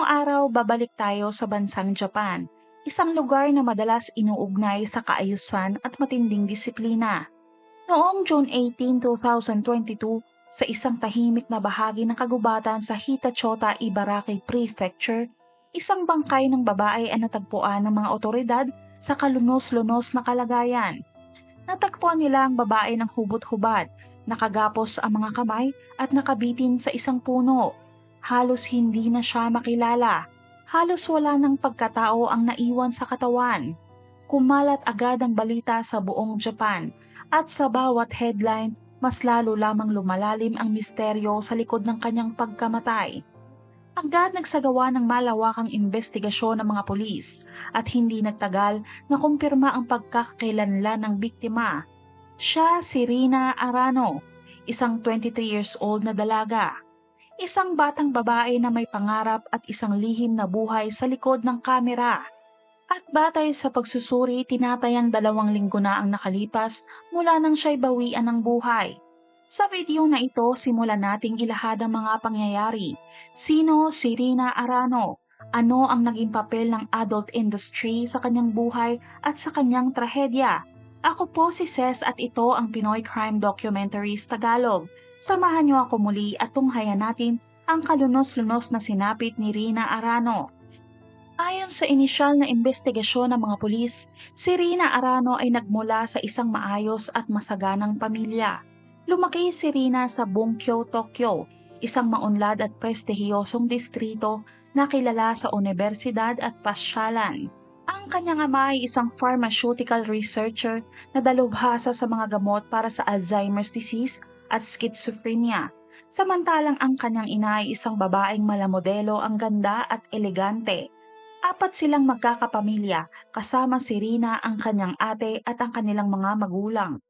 Ngayong araw, babalik tayo sa bansang Japan, isang lugar na madalas inuugnay sa kaayusan at matinding disiplina. Noong June 18, 2022, sa isang tahimik na bahagi ng kagubatan sa Hitachota, Ibaraki Prefecture, isang bangkay ng babae ang natagpuan ng mga otoridad sa kalunos-lunos na kalagayan. Natagpuan nila ang babae ng hubot-hubad, nakagapos ang mga kamay at nakabitin sa isang puno. Halos hindi na siya makilala. Halos wala ng pagkatao ang naiwan sa katawan. Kumalat agad ang balita sa buong Japan at sa bawat headline mas lalo lamang lumalalim ang misteryo sa likod ng kanyang pagkamatay. Agad nagsagawa ng malawakang investigasyon ng mga pulis at hindi nagtagal na kumpirma ang pagkakakilanlan ng biktima. Siya si Rina Arano, isang 23 years old na dalaga. Isang batang babae na may pangarap at isang lihim na buhay sa likod ng kamera. At batay sa pagsusuri, tinatayang dalawang linggo na ang nakalipas mula nang siya'y bawian ng buhay. Sa video na ito, simulan nating ilahad ang mga pangyayari. Sino si Rina Arano? Ano ang naging papel ng adult industry sa kanyang buhay at sa kanyang trahedya? Ako po si Ces at ito ang Pinoy Crime Documentaries Tagalog. Samahan niyo ako muli at tunghayan natin ang kalunos-lunos na sinapit ni Rina Arano. Ayon sa inisyal na investigasyon ng mga pulis, si Rina Arano ay nagmula sa isang maayos at masaganang pamilya. Lumaki si Rina sa Bunkyo, Tokyo, isang maunlad at prestihiyosong distrito na kilala sa universidad at pasyalan. Ang kanyang ama ay isang pharmaceutical researcher na dalubhasa sa mga gamot para sa Alzheimer's disease at schizophrenia. Samantalang ang kanyang ina ay isang babaeng malamodelo ang ganda at elegante. Apat silang magkakapamilya, kasama si Rina, ang kanyang ate at ang kanilang mga magulang.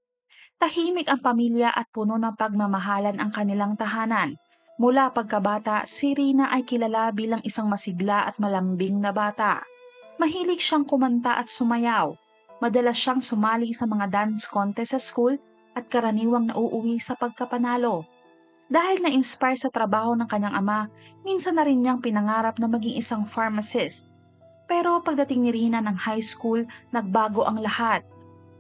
Tahimik ang pamilya at puno ng pagmamahalan ang kanilang tahanan. Mula pagkabata, si Rina ay kilala bilang isang masigla at malambing na bata. Mahilig siyang kumanta at sumayaw. Madalas siyang sumali sa mga dance contest sa school at karaniwang nauuwi sa pagkapanalo. Dahil na-inspire sa trabaho ng kanyang ama, minsan na rin niyang pinangarap na maging isang pharmacist pero pagdating ni Rina ng high school, nagbago ang lahat.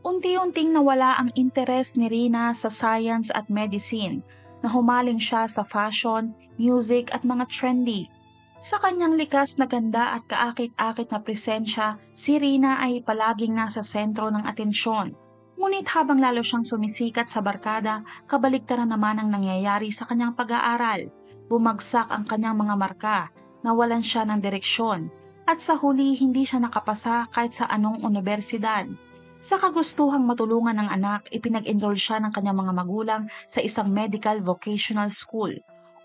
Unti-unting nawala ang interes ni Rina sa science at medicine, na humaling siya sa fashion, music at mga trendy. Sa kanyang likas na ganda at kaakit-akit na presensya, si Rina ay palaging nasa sentro ng atensyon. Ngunit habang lalo siyang sumisikat sa barkada, kabaligtaran naman ang nangyayari sa kanyang pag-aaral. Bumagsak ang kanyang mga marka, nawalan siya ng direksyon, at sa huli hindi siya nakapasa kahit sa anong universidad. Sa kagustuhang matulungan ng anak, ipinag-enroll siya ng kanyang mga magulang sa isang medical vocational school.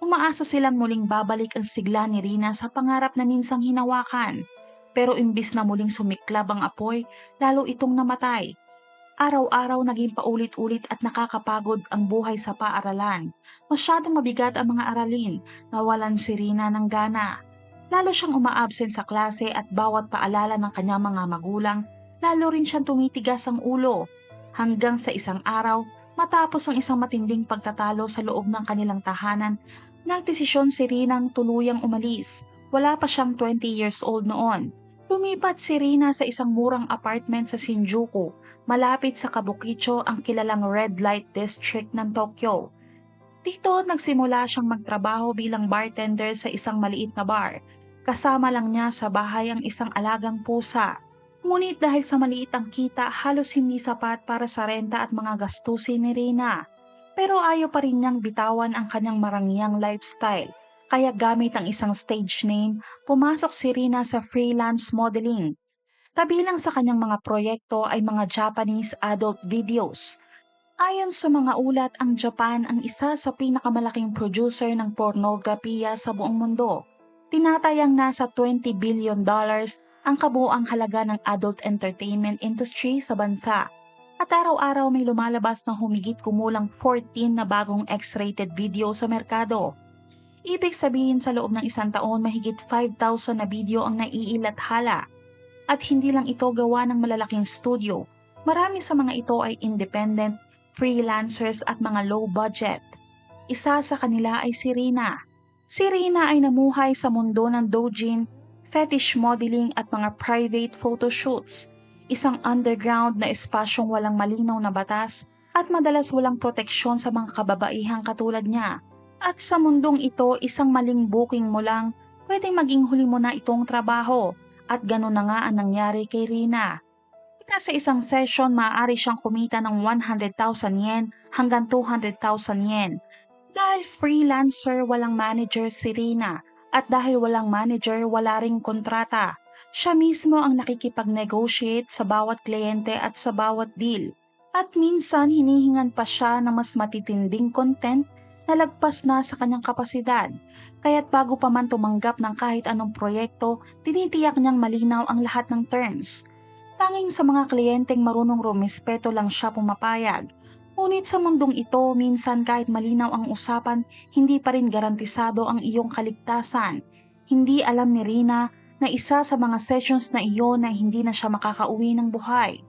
Umaasa silang muling babalik ang sigla ni Rina sa pangarap na minsang hinawakan. Pero imbis na muling sumiklab ang apoy, lalo itong namatay. Araw-araw naging paulit-ulit at nakakapagod ang buhay sa paaralan. Masyadong mabigat ang mga aralin, nawalan si Rina ng gana. Lalo siyang umaabsent sa klase at bawat paalala ng kanyang mga magulang, lalo rin siyang tumitigas ang ulo. Hanggang sa isang araw, matapos ang isang matinding pagtatalo sa loob ng kanilang tahanan, nagdesisyon si Rinang tuluyang umalis. Wala pa siyang 20 years old noon. Lumipat si Rina sa isang murang apartment sa Shinjuku, malapit sa Kabukicho ang kilalang red light district ng Tokyo. Dito nagsimula siyang magtrabaho bilang bartender sa isang maliit na bar Kasama lang niya sa bahay ang isang alagang pusa. Ngunit dahil sa maliit ang kita, halos hindi sapat para sa renta at mga gastusin ni Rina. Pero ayaw pa rin niyang bitawan ang kanyang marangyang lifestyle. Kaya gamit ang isang stage name, pumasok si Rina sa freelance modeling. Kabilang sa kanyang mga proyekto ay mga Japanese adult videos. Ayon sa mga ulat, ang Japan ang isa sa pinakamalaking producer ng pornografiya sa buong mundo tinatayang nasa 20 billion dollars ang kabuang halaga ng adult entertainment industry sa bansa. At araw-araw may lumalabas na humigit kumulang 14 na bagong X-rated video sa merkado. Ibig sabihin sa loob ng isang taon mahigit 5,000 na video ang naiilathala. At hindi lang ito gawa ng malalaking studio. Marami sa mga ito ay independent, freelancers at mga low budget. Isa sa kanila ay si Rina Si Rina ay namuhay sa mundo ng doujin, fetish modeling at mga private photoshoots, isang underground na espasyong walang malinaw na batas at madalas walang proteksyon sa mga kababaihang katulad niya. At sa mundong ito, isang maling booking mo lang, pwedeng maging huli mo na itong trabaho at gano'n na nga ang nangyari kay Rina. Nasa isang session, maaari siyang kumita ng 100,000 yen hanggang 200,000 yen. Dahil freelancer, walang manager si Rina. At dahil walang manager, wala ring kontrata. Siya mismo ang nakikipag-negotiate sa bawat kliyente at sa bawat deal. At minsan, hinihingan pa siya ng mas matitinding content na lagpas na sa kanyang kapasidad. Kaya't bago pa man tumanggap ng kahit anong proyekto, tinitiyak niyang malinaw ang lahat ng terms. Tanging sa mga kliyenteng marunong rumispeto lang siya pumapayag. Ngunit sa mundong ito, minsan kahit malinaw ang usapan, hindi pa rin garantisado ang iyong kaligtasan. Hindi alam ni Rina na isa sa mga sessions na iyon na hindi na siya makakauwi ng buhay.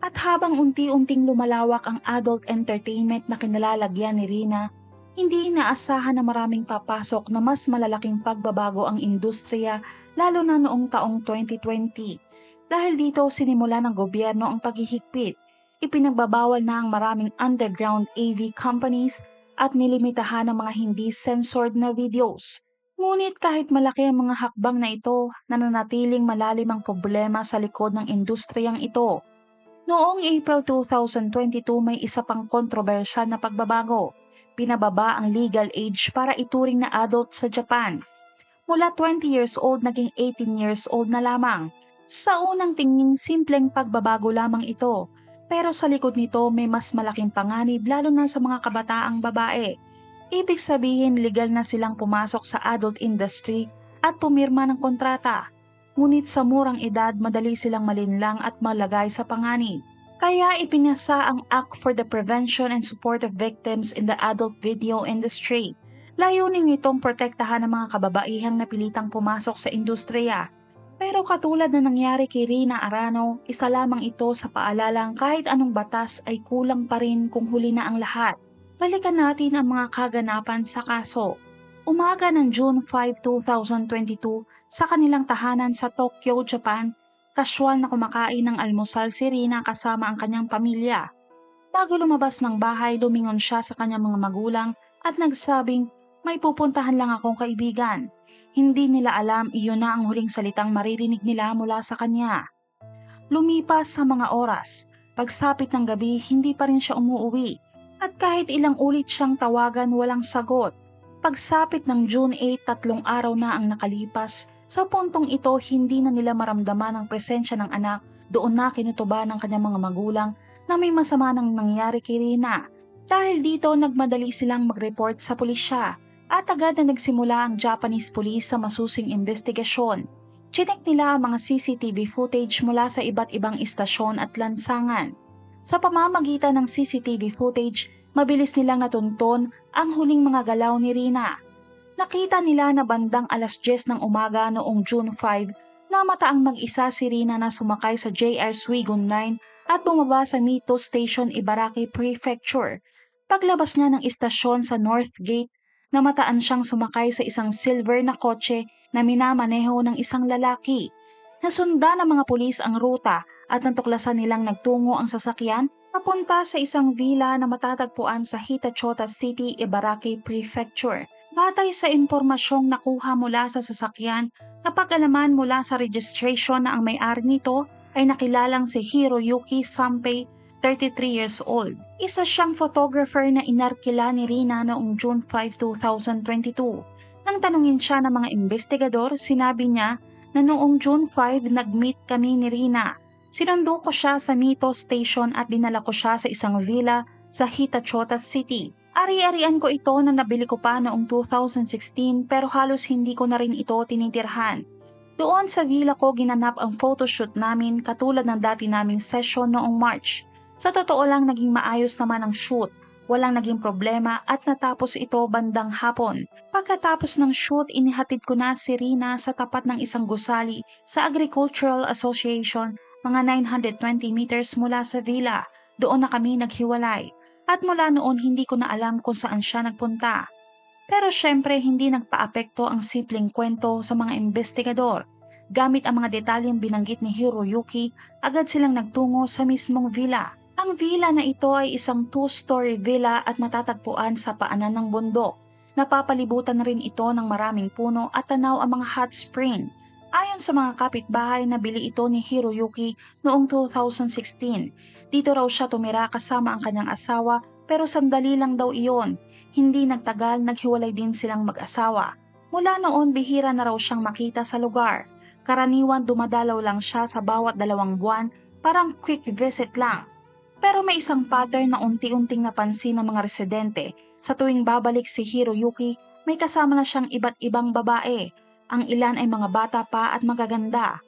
At habang unti-unting lumalawak ang adult entertainment na kinalalagyan ni Rina, hindi inaasahan na maraming papasok na mas malalaking pagbabago ang industriya lalo na noong taong 2020. Dahil dito sinimula ng gobyerno ang paghihigpit. Ipinagbabawal na ang maraming underground AV companies at nilimitahan ang mga hindi censored na videos. Ngunit kahit malaki ang mga hakbang na ito, nananatiling malalim ang problema sa likod ng industriyang ito. Noong April 2022 may isa pang kontrobersyal na pagbabago. Pinababa ang legal age para ituring na adult sa Japan. Mula 20 years old naging 18 years old na lamang. Sa unang tingin, simpleng pagbabago lamang ito. Pero sa likod nito may mas malaking panganib lalo na sa mga kabataang babae. Ibig sabihin legal na silang pumasok sa adult industry at pumirma ng kontrata. Ngunit sa murang edad madali silang malinlang at malagay sa panganib. Kaya ipinasa ang Act for the Prevention and Support of Victims in the Adult Video Industry. Layunin nitong protektahan ang mga kababaihang napilitang pumasok sa industriya pero katulad na nangyari kay Rina Arano, isa lamang ito sa paalalang kahit anong batas ay kulang pa rin kung huli na ang lahat. Balikan natin ang mga kaganapan sa kaso. Umaga ng June 5, 2022, sa kanilang tahanan sa Tokyo, Japan, kasywal na kumakain ng almusal si Rina kasama ang kanyang pamilya. Bago lumabas ng bahay, lumingon siya sa kanyang mga magulang at nagsabing, may pupuntahan lang akong kaibigan. Hindi nila alam iyon na ang huling salitang maririnig nila mula sa kanya. Lumipas sa mga oras, pagsapit ng gabi hindi pa rin siya umuuwi at kahit ilang ulit siyang tawagan walang sagot. Pagsapit ng June 8, tatlong araw na ang nakalipas, sa puntong ito hindi na nila maramdaman ang presensya ng anak doon na kinutuba ng kanyang mga magulang na may masama nang nangyari kay Rina. Dahil dito nagmadali silang mag-report sa pulisya at agad na nagsimula ang Japanese police sa masusing investigasyon. Chinek nila ang mga CCTV footage mula sa iba't ibang istasyon at lansangan. Sa pamamagitan ng CCTV footage, mabilis nilang natunton ang huling mga galaw ni Rina. Nakita nila na bandang alas 10 ng umaga noong June 5 na mataang mag-isa si Rina na sumakay sa JR Suigun Line at bumaba sa Mito Station Ibaraki Prefecture. Paglabas niya ng istasyon sa North Gate, namataan siyang sumakay sa isang silver na kotse na minamaneho ng isang lalaki. Nasunda ng mga pulis ang ruta at natuklasan nilang nagtungo ang sasakyan papunta sa isang villa na matatagpuan sa Hitachota City, Ibaraki Prefecture. Batay sa impormasyong nakuha mula sa sasakyan, napag-alaman mula sa registration na ang may-ari nito ay nakilalang si Hiroyuki Sampei 33 years old. Isa siyang photographer na inarkila ni Rina noong June 5, 2022. Nang tanungin siya ng mga investigador, sinabi niya na noong June 5 nag-meet kami ni Rina. Sinundo ko siya sa Mito Station at dinala ko siya sa isang villa sa Hitachota City. Ari-arian ko ito na nabili ko pa noong 2016 pero halos hindi ko na rin ito tinitirhan. Doon sa villa ko ginanap ang photoshoot namin katulad ng dati naming session noong March. Sa totoo lang naging maayos naman ang shoot. Walang naging problema at natapos ito bandang hapon. Pagkatapos ng shoot, inihatid ko na si Rina sa tapat ng isang gusali sa Agricultural Association mga 920 meters mula sa villa. Doon na kami naghiwalay. At mula noon hindi ko na alam kung saan siya nagpunta. Pero syempre hindi nagpaapekto ang simpleng kwento sa mga investigador. Gamit ang mga detalyeng binanggit ni Hiroyuki, agad silang nagtungo sa mismong villa. Ang villa na ito ay isang two-story villa at matatagpuan sa paanan ng bundok. Napapalibutan rin ito ng maraming puno at tanaw ang mga hot spring. Ayon sa mga kapitbahay na bili ito ni Hiroyuki noong 2016. Dito raw siya tumira kasama ang kanyang asawa pero sandali lang daw iyon. Hindi nagtagal naghiwalay din silang mag-asawa. Mula noon bihira na raw siyang makita sa lugar. Karaniwan dumadalaw lang siya sa bawat dalawang buwan, parang quick visit lang. Pero may isang pattern na unti-unting napansin ng mga residente. Sa tuwing babalik si Hiroyuki, may kasama na siyang iba't ibang babae. Ang ilan ay mga bata pa at magaganda.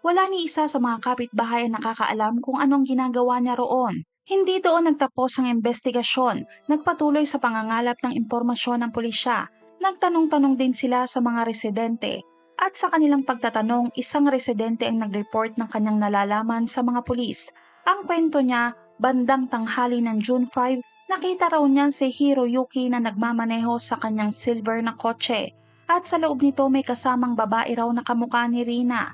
Wala ni isa sa mga kapitbahay ang nakakaalam kung anong ginagawa niya roon. Hindi doon nagtapos ang investigasyon, nagpatuloy sa pangangalap ng impormasyon ng pulisya. Nagtanong-tanong din sila sa mga residente at sa kanilang pagtatanong, isang residente ang nag-report ng kanyang nalalaman sa mga pulis. Ang kwento niya, bandang tanghali ng June 5, nakita raw niya si Hiroyuki na nagmamaneho sa kanyang silver na kotse at sa loob nito may kasamang babae raw na kamukha ni Rina.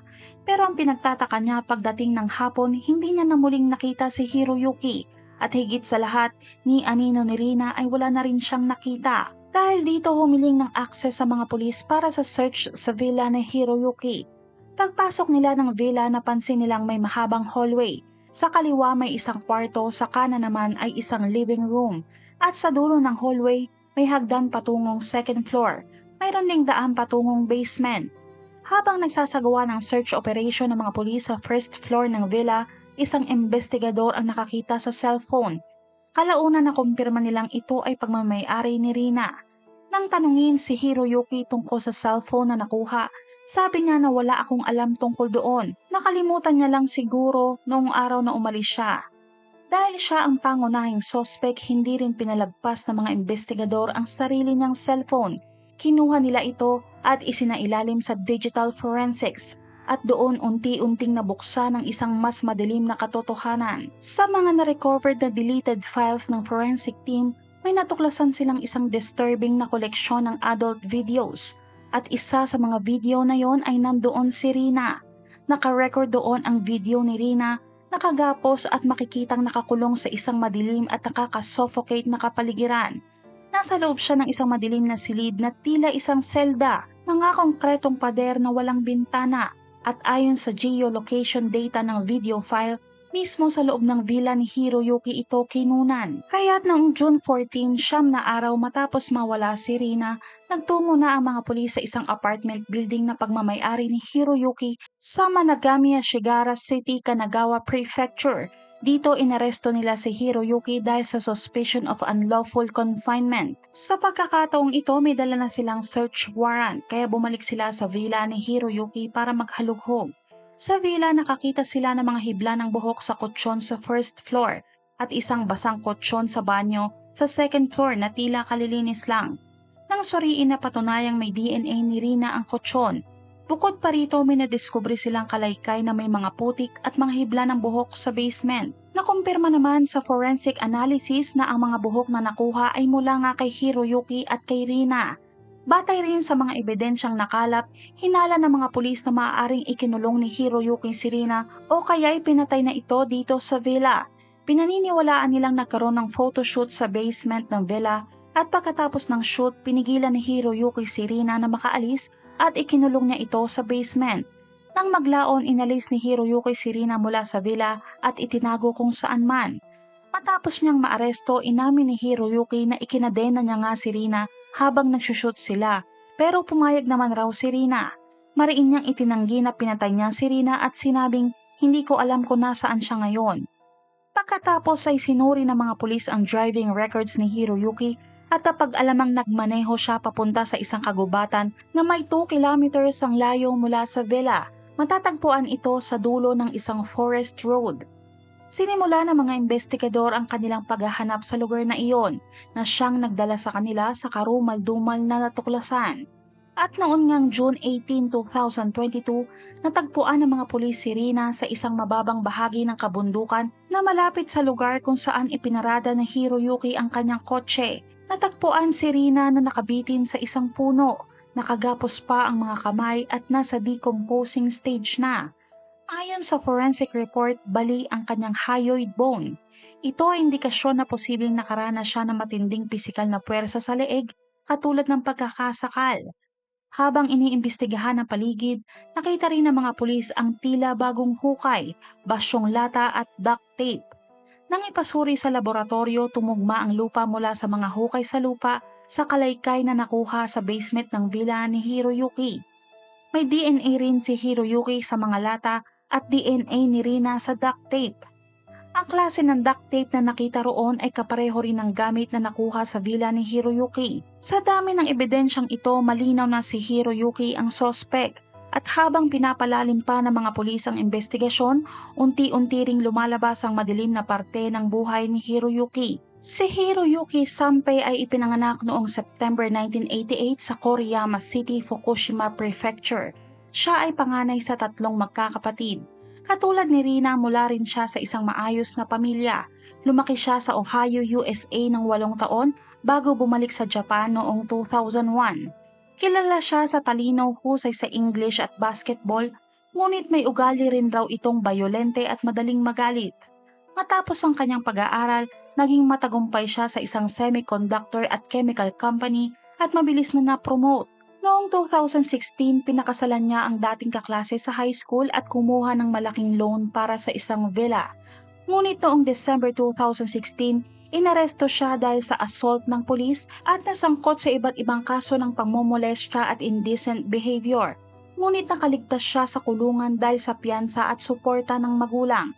Pero ang pinagtataka niya pagdating ng hapon, hindi niya na muling nakita si Hiroyuki at higit sa lahat, ni Anino ni Rina ay wala na rin siyang nakita. Dahil dito humiling ng access sa mga pulis para sa search sa villa ni Hiroyuki. Pagpasok nila ng villa napansin nilang may mahabang hallway. Sa kaliwa may isang kwarto, sa kanan naman ay isang living room. At sa dulo ng hallway may hagdan patungong second floor. Mayroon ding daan patungong basement. Habang nagsasagawa ng search operation ng mga pulis sa first floor ng villa, isang investigador ang nakakita sa cellphone. Kalauna na kumpirma nilang ito ay pagmamayari ni Rina. Nang tanungin si Hiroyuki tungkol sa cellphone na nakuha, sabi niya na wala akong alam tungkol doon. Nakalimutan niya lang siguro noong araw na umalis siya. Dahil siya ang pangunahing sospek, hindi rin pinalagpas ng mga investigador ang sarili niyang cellphone. Kinuha nila ito at isinailalim sa digital forensics at doon unti-unting nabuksan ang isang mas madilim na katotohanan. Sa mga na-recovered na deleted files ng forensic team, may natuklasan silang isang disturbing na koleksyon ng adult videos at isa sa mga video na yon ay nandoon si Rina. Nakarecord doon ang video ni Rina, nakagapos at makikitang nakakulong sa isang madilim at nakakasuffocate na kapaligiran. Nasa loob siya ng isang madilim na silid na tila isang selda, mga konkretong pader na walang bintana at ayon sa geolocation data ng video file, mismo sa loob ng villa ni Hiroyuki ito kinunan. Kaya't noong June 14, siyam na araw matapos mawala si Rina, nagtungo na ang mga pulis sa isang apartment building na pagmamayari ni Hiroyuki sa Managamiya Shigara City, Kanagawa Prefecture. Dito inaresto nila si Hiroyuki dahil sa suspicion of unlawful confinement. Sa pagkakataong ito may dala na silang search warrant kaya bumalik sila sa villa ni Hiroyuki para maghalughog. Sa villa nakakita sila ng mga hibla ng buhok sa kutsyon sa first floor at isang basang kutsyon sa banyo sa second floor na tila kalilinis lang. Nang suriin na patunayang may DNA ni Rina ang kutsyon, Bukod pa rito may nadiskubre silang kalaykay na may mga putik at mga hibla ng buhok sa basement. Nakumpirma naman sa forensic analysis na ang mga buhok na nakuha ay mula nga kay Hiroyuki at kay Rina. Batay rin sa mga ebidensyang nakalap, hinala ng mga pulis na maaaring ikinulong ni Hiroyuki si Rina o kaya pinatay na ito dito sa villa. Pinaniniwalaan nilang nagkaroon ng photoshoot sa basement ng villa at pagkatapos ng shoot, pinigilan ni Hiroyuki si Rina na makaalis at ikinulong niya ito sa basement. Nang maglaon, inalis ni Hiroyuki si Rina mula sa villa at itinago kung saan man. Matapos niyang maaresto, inamin ni Hiroyuki na ikinadena niya nga si Rina habang nagsushoot sila. Pero pumayag naman raw si Rina. Mariin niyang itinanggi na pinatay niya si Rina at sinabing, hindi ko alam kung nasaan siya ngayon. Pagkatapos ay sinuri ng mga pulis ang driving records ni Hiroyuki at napag-alamang nagmaneho siya papunta sa isang kagubatan na may 2 kilometers ang layo mula sa villa. Matatagpuan ito sa dulo ng isang forest road. Sinimula ng mga investigador ang kanilang paghahanap sa lugar na iyon na siyang nagdala sa kanila sa karumal-dumal na natuklasan. At noon ngang June 18, 2022, natagpuan ng mga pulis si Rina sa isang mababang bahagi ng kabundukan na malapit sa lugar kung saan ipinarada ni Hiroyuki ang kanyang kotse Natagpuan si Rina na nakabitin sa isang puno, nakagapos pa ang mga kamay at nasa decomposing stage na. Ayon sa forensic report, bali ang kanyang hyoid bone. Ito ay indikasyon na posibleng nakaranas siya ng matinding pisikal na puwersa sa leeg katulad ng pagkakasakal. Habang iniimbestigahan ang paligid, nakita rin ng mga pulis ang tila bagong hukay, basyong lata at duct tape. Nang ipasuri sa laboratorio, tumugma ang lupa mula sa mga hukay sa lupa sa kalaykay na nakuha sa basement ng villa ni Hiroyuki. May DNA rin si Hiroyuki sa mga lata at DNA ni Rina sa duct tape. Ang klase ng duct tape na nakita roon ay kapareho rin ng gamit na nakuha sa villa ni Hiroyuki. Sa dami ng ebidensyang ito, malinaw na si Hiroyuki ang sospek at habang pinapalalim pa ng mga pulis ang investigasyon, unti-unti ring lumalabas ang madilim na parte ng buhay ni Hiroyuki. Si Hiroyuki Sanpei ay ipinanganak noong September 1988 sa Koriyama City, Fukushima Prefecture. Siya ay panganay sa tatlong magkakapatid. Katulad ni Rina, mula rin siya sa isang maayos na pamilya. Lumaki siya sa Ohio, USA ng walong taon bago bumalik sa Japan noong 2001. Kilala siya sa talinaw husay sa English at basketball, ngunit may ugali rin raw itong bayolente at madaling magalit. Matapos ang kanyang pag-aaral, naging matagumpay siya sa isang semiconductor at chemical company at mabilis na na-promote. Noong 2016, pinakasalan niya ang dating kaklase sa high school at kumuha ng malaking loan para sa isang villa. Ngunit noong December 2016, inaresto siya dahil sa assault ng pulis at nasangkot sa iba't ibang kaso ng pangmomolestya at indecent behavior. Ngunit nakaligtas siya sa kulungan dahil sa piyansa at suporta ng magulang.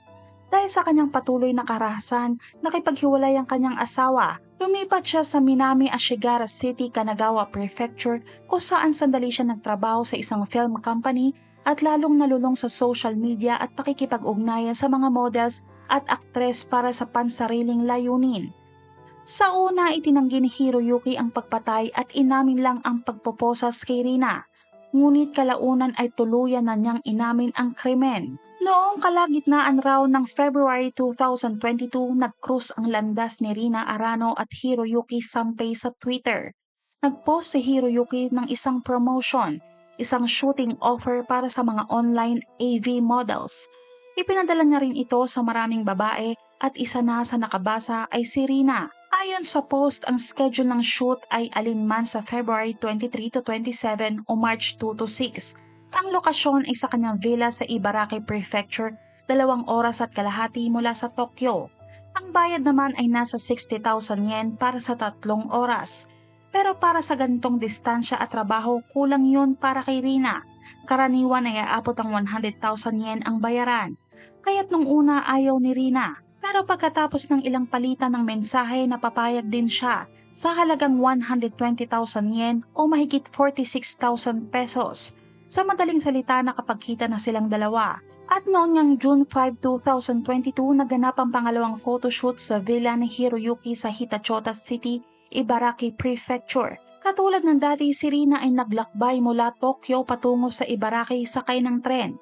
Dahil sa kanyang patuloy na karahasan, nakipaghiwalay ang kanyang asawa. Lumipat siya sa Minami Ashigara City, Kanagawa Prefecture kung saan sandali siya nagtrabaho sa isang film company at lalong nalulong sa social media at pakikipag-ugnayan sa mga models at aktres para sa pansariling layunin. Sa una, itinanggi ni Hiroyuki ang pagpatay at inamin lang ang pagpoposas kay Rina. Ngunit kalaunan ay tuluyan na niyang inamin ang krimen. Noong kalagitnaan raw ng February 2022, nag-cruise ang landas ni Rina Arano at Hiroyuki Sanpei sa Twitter. Nag-post si Hiroyuki ng isang promotion, isang shooting offer para sa mga online AV models. Ipinadala niya rin ito sa maraming babae at isa na sa nakabasa ay si Rina. Ayon sa post, ang schedule ng shoot ay alinman sa February 23 to 27 o March 2 to 6 ang lokasyon ay sa kanyang villa sa Ibaraki Prefecture, dalawang oras at kalahati mula sa Tokyo. Ang bayad naman ay nasa 60,000 yen para sa tatlong oras. Pero para sa gantong distansya at trabaho, kulang yun para kay Rina. Karaniwan ay aabot ang 100,000 yen ang bayaran. Kaya't nung una ayaw ni Rina. Pero pagkatapos ng ilang palitan ng mensahe, napapayag din siya sa halagang 120,000 yen o mahigit 46,000 pesos. Sa madaling salita, nakapagkita na silang dalawa. At noon ngang June 5, 2022, naganap ang pangalawang photoshoot sa villa ni Hiroyuki sa Hitachota City, Ibaraki Prefecture. Katulad ng dati, si Rina ay naglakbay mula Tokyo patungo sa Ibaraki sakay ng tren.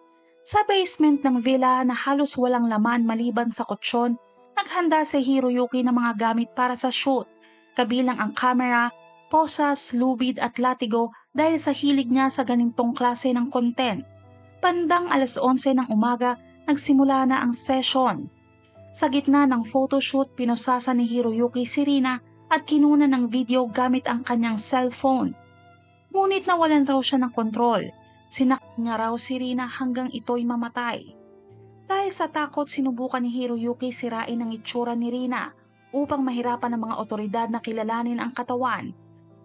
Sa basement ng villa na halos walang laman maliban sa kutsyon, naghanda si Hiroyuki ng mga gamit para sa shoot, kabilang ang camera, posas, lubid at latigo dahil sa hilig niya sa ganitong klase ng content. Bandang alas 11 ng umaga, nagsimula na ang session. Sa gitna ng photoshoot, pinusasa ni Hiroyuki si Rina at kinuna ng video gamit ang kanyang cellphone. Ngunit nawalan raw siya ng kontrol. Sinak raw si Rina hanggang ito'y mamatay. Dahil sa takot, sinubukan ni Hiroyuki sirain ang itsura ni Rina upang mahirapan ng mga otoridad na kilalanin ang katawan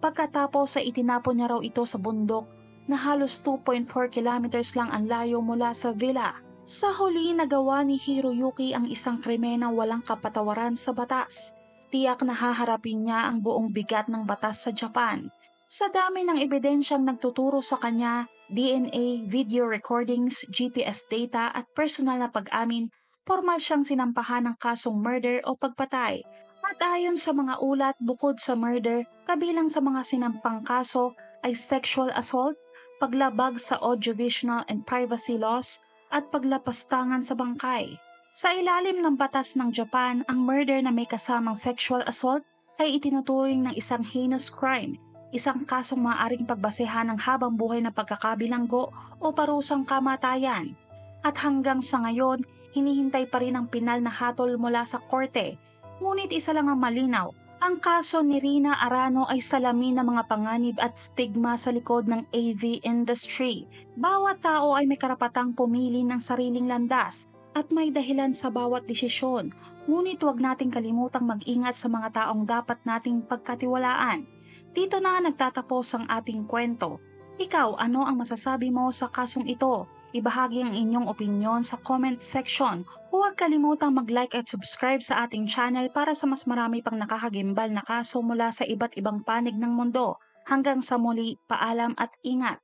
Pagkatapos ay itinapon niya raw ito sa bundok na halos 2.4 kilometers lang ang layo mula sa villa. Sa huli nagawa ni Hiroyuki ang isang krimen na walang kapatawaran sa batas. Tiyak na haharapin niya ang buong bigat ng batas sa Japan. Sa dami ng ebidensyang nagtuturo sa kanya, DNA, video recordings, GPS data at personal na pag-amin, formal siyang sinampahan ng kasong murder o pagpatay at ayon sa mga ulat bukod sa murder, kabilang sa mga sinampang kaso ay sexual assault, paglabag sa audiovisual and privacy laws, at paglapastangan sa bangkay. Sa ilalim ng batas ng Japan, ang murder na may kasamang sexual assault ay itinuturing ng isang heinous crime, isang kasong maaaring pagbasehan ng habang buhay na pagkakabilanggo o parusang kamatayan. At hanggang sa ngayon, hinihintay pa rin ang pinal na hatol mula sa korte. Ngunit isa lang ang malinaw, ang kaso ni Rina Arano ay salamin ng mga panganib at stigma sa likod ng AV industry. Bawat tao ay may karapatang pumili ng sariling landas at may dahilan sa bawat desisyon. Ngunit huwag nating kalimutang mag-ingat sa mga taong dapat nating pagkatiwalaan. Dito na nagtatapos ang ating kwento. Ikaw, ano ang masasabi mo sa kasong ito? Ibahagi ang inyong opinion sa comment section. Huwag kalimutang mag-like at subscribe sa ating channel para sa mas marami pang nakakagimbal na kaso mula sa iba't ibang panig ng mundo. Hanggang sa muli, paalam at ingat!